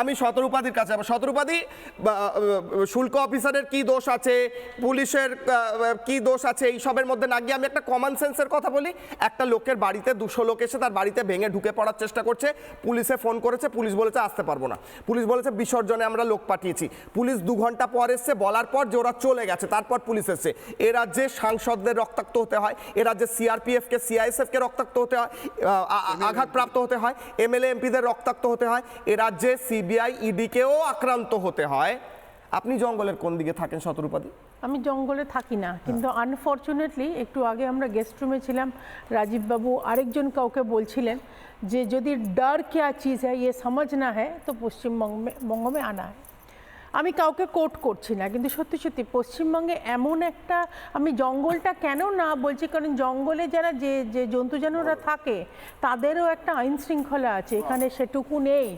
আমি শতরূপাদির কাছে যাব। শতরূপাদি বা, শুল্ক অফিসারের কি দোষ আছে পুলিশের কি দোষ আছে এইসবের মধ্যে না গিয়ে আমি একটা কমন সেন্সের কথা বলি। একটা লোকের বাড়িতে দুশো লোক এসে তার বাড়িতে ভেঙে ঢুকে পড়ার চেষ্টা করছে। পুলিশে ফোন করেছে পুলিশ বলেছে আসতে পারব না। পুলিশ বলেছে বিসর্জনে আমরা লোক পাঠিয়েছি। পুলিশ দু ঘণ্টা পর এসছে বলার পর যে ওরা চলে গেছে তারপর পুলিশ এসছে। এ রাজ্যে সাংসদদের রক্তাক্ত হতে হয় এ রাজ্যে সিআরপিএফকে সিআইএসএফকে রক্তাক্ত হতে হয় আঘাতপ্রাপ্ত হতে হয় এমএলএ এমপিদের রক্তাক্ত হতে হয় এ রাজ্যে সিবিআই ইডিকেও আক্রান্ত হতে হয়। আপনি জঙ্গলের কোন দিকে থাকেন শতরূপাদি? আমি জঙ্গলে থাকি না কিন্তু আনফর্চুনেটলি একটু আগে আমরা গেস্ট রুমে ছিলাম রাজীববাবু আরেকজন কাউকে বলছিলেন যে যদি ডর কেয়া চিজ হ্যাঁ ইয়ে সমাজ না হ্যায় তো পশ্চিমবঙ্গ মে বঙ্গ মে আনা হয়। আমি কাউকে কোট করছি না কিন্তু সত্যি সত্যি পশ্চিমবঙ্গে এমন একটা আমি জঙ্গলটা কেন না বলছি কারণ জঙ্গলে যারা যে যে জন্তু জানোয়াররা থাকে তাদেরও একটা আইন শৃঙ্খলা আছে এখানে সেটুকু নেই।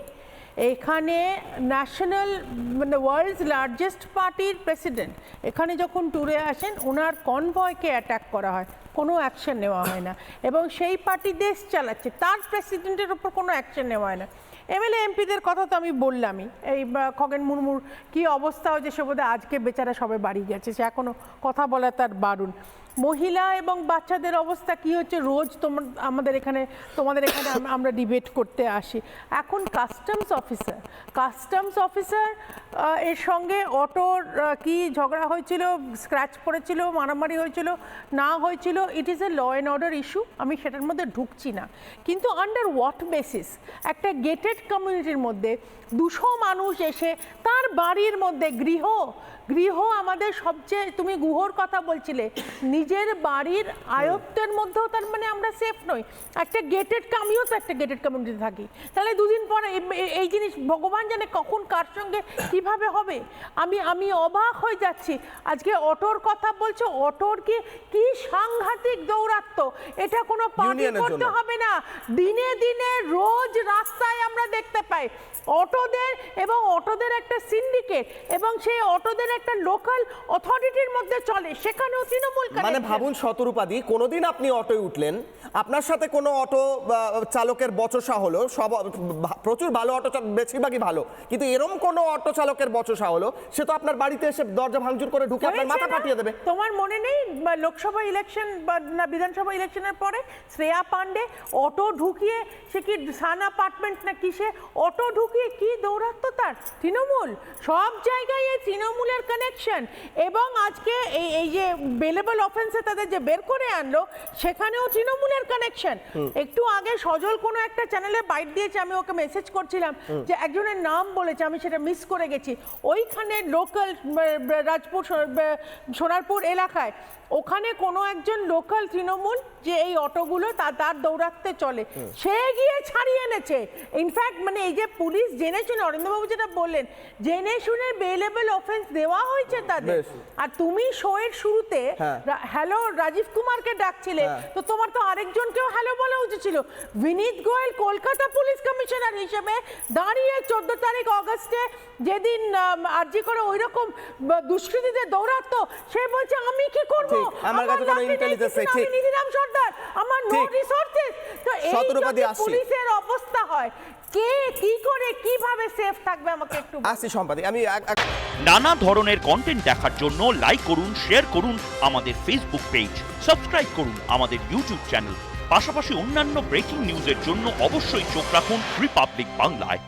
এখানে ন্যাশনাল মানে ওয়ার্ল্ডস লার্জেস্ট পার্টির প্রেসিডেন্ট এখানে যখন ট্যুরে আসেন, ওনার কনভয়কে অ্যাটাক করা হয়। কোনো অ্যাকশন নেওয়া হয় না। এবং সেই পার্টি দেশ চালাচ্ছে, তার প্রেসিডেন্টের ওপর কোনো অ্যাকশন নেওয়া হয় না। এমএলএ এমপিদের কথা তো আমি বললামই। এই খগেন মুর্মুর কি অবস্থা হয়েছে সে বোধহয় আজকে বেচারা সবে বাড়ি গেছে। সে এখনও কথা বলা তার বারুণ। মহিলা এবং বাচ্চাদের অবস্থা কি হচ্ছে? রোজ তোমার আমাদের এখানে, তোমাদের এখানে আমরা ডিবেট করতে আসি। এখন কাস্টমস অফিসার কাস্টমস অফিসার এর সঙ্গে অটোর কি ঝগড়া হয়েছিল স্ক্র্যাচ পড়েছিল, মারামারি হয়েছিল, না হয়েছিল it is a law and order issue আমি সেটার মধ্যে ঢুকছি না। কিন্তু আন্ডার হোয়াট বেসিস একটা গেটেড কমিউনিটির মধ্যে দুশো মানুষ এসে তার বাড়ির মধ্যে গৃহ গৃহ আমাদের সবচেয়ে তুমি গুহর কথা বলছিলে নিজের বাড়ির আয়ত্তের মধ্যেও তার মানে আমরা সেফ নই। একটা গেটেড আমিও তো একটা গেটেড কমিউনিটিতে থাকি। তাহলে দুদিন পরে এই জিনিস ভগবান জানে কখন কার সঙ্গে কীভাবে হবে? আমি আমি অবাক হয়ে যাচ্ছি। আজকে অটোর কথা বলছো অটোর কি কি সাংঘাতিক দৌরাত্ম এটা কোনো পার্টি করতে হবে না। দিনে দিনে রোজ রাস্তায় আমরা দেখতে পাই। অটোদের এবং অটোদের একটা সিন্ডিকেট এবং সেই অটোদের একটা লোকাল অথরিটির মধ্যে চলে। সেখানেও তৃণমূল মানে ভাবুন শতরূপাদি কোনোদিন আপনি অটোয় উঠলেন আপনার সাথে কোনো অটো চালকের বচসা হলো সব প্রচুর ভালো অটো বেশিরভাগই ভালো কিন্তু এরম কোনো অটো চালকের বচসা হলো সে তো আপনার বাড়িতে এসে দরজা ভাঙচুর করে ঢুকে আপনার মাথা? ফাটিয়ে দেবে। তোমার মনে নেই লোকসভা ইলেকশন বা না বিধানসভা ইলেকশনের পরে শ্রেয়া পান্ডে অটো ঢুকিয়ে সে কি সান অ্যাপার্টমেন্ট না কিসে অটো ঢুকিয়ে কি দৌরাত্ম তার? তৃণমূল। সব জায়গায় এই তৃণমূলের কানেকশন এবং আজকে এই এই যে বেলেবল অফেন্সে তাদের যে বের করে আনলো সেখানেও তৃণমূলের কানেকশন একটু আগে সজল কোনো একটা চ্যানেলে বাইট দিয়েছে আমি ওকে মেসেজ করছিলাম যে একজনের নাম বলেছে আমি সেটা মিস করে গেছি। ওইখানে লোকাল রাজপুর সোনারপুর এলাকায় ওখানে কোনো একজন লোকাল তৃণমূল যে এই অটোগুলো তা- তার দৌরাত্মে চলে। সে গিয়ে ছাড়িয়ে এনেছে। ইনফ্যাক্ট মানে এই যে পুলিশ জেনে শুনে অরিন্দবাবু যেটা বললেন জেনে শুনে বেলেবল অফেন্স দেওয়া হয়েছে তাদের আর তুমি শোয়ের শুরুতে হ্যাঁ। হ্যালো রাজীব কুমারকে ডাকছিলে হ্যাঁ। তো তোমার তো আরেকজনকেও হ্যালো বলা উচিত ছিল বিনীত গোয়েল কলকাতা পুলিশ কমিশনার হিসেবে দাঁড়িয়ে চোদ্দ তারিখ অগস্টে যেদিন আর্জি করে ওই রকম দুষ্কৃতীদের দৌরাত্ম সে বলছে আমি কি করব আমার কাছে কোনো লাঠি নেই, ঠিক। নিধিরাম সর্দার আমার নো। রিসোর্সেস তো এই। পুলিশের অবস্থা হয়? কে কি করে কীভাবে সেফ থাকবে আমাকে একটু আসি সম্পাদক আমি এক- এক- নানা ধরনের কন্টেন্ট দেখার জন্য লাইক করুন শেয়ার করুন আমাদের ফেসবুক পেজ সাবস্ক্রাইব করুন আমাদের ইউটিউব চ্যানেল পাশাপাশি অন্যান্য ব্রেকিং নিউজের জন্য অবশ্যই চোখ রাখুন রিপাবলিক বাংলায়